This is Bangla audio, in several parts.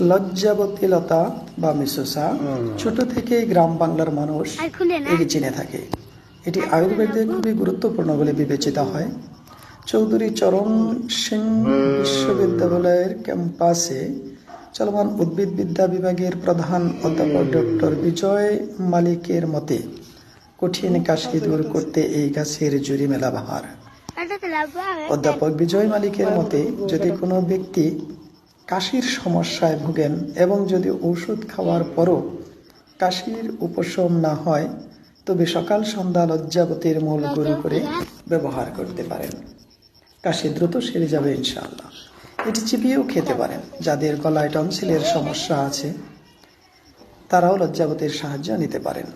লজ্জাবতী লতা বা মিসোসা ছোট থেকেই গ্রাম বাংলার মানুষ একে চিনে থাকে। এটি আয়ুর্বেদে খুবই গুরুত্বপূর্ণ বলে বিবেচিত হয়। চৌধুরী চরণ সিং বিশ্ববিদ্যালয়ের ক্যাম্পাসে চলমান উদ্ভিদবিদ্যা বিভাগের প্রধান অধ্যাপক ডক্টর বিজয় মালিকের মতে কঠিন কাশি দূর করতে এই গাছের জুড়ি মেলা বাহার এটা অধ্যাপক বিজয় মালিকের মতে যদি কোনো ব্যক্তি কাশির সমস্যায় ভোগেন এবং যদি ওষুধ খাওয়ার পরও কাশির উপশম না হয়, তবে সকাল সন্ধ্যা লজ্জাবতীর মূল গুরু করে ব্যবহার করতে পারেন। কাশি দ্রুত সেরে যাবে ইনশাআল্লাহ। এটি চিপিয়েও খেতে পারেন, যাদের গলায় টনসিলের সমস্যা আছে, তারাও লজ্জাবতীর সাহায্য নিতে পারেন।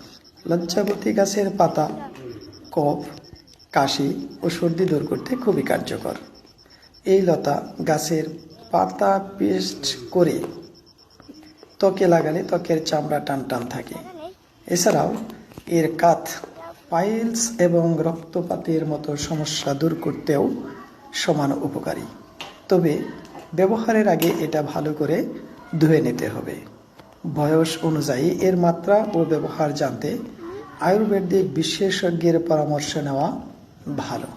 লজ্জাবতী গাছের পাতা, কফ, কাশি ও সর্দি দূর করতে খুবই কার্যকর। এই লতা গাছের পাতা পেস্ট করে ত্বকে লাগালে ত্বকের চামড়া টান টান থাকে। এছাড়াও এর কাত, পাইলস এবং রক্তপাতের মতো সমস্যা দূর করতেও সমান উপকারী। তবে ব্যবহারের আগে এটা ভালো করে ধুয়ে নিতে হবে। বয়স অনুযায়ী এর মাত্রা ও ব্যবহার জানতে আয়ুর্বেদিক বিশেষজ্ঞের পরামর্শ নেওয়া ভালো।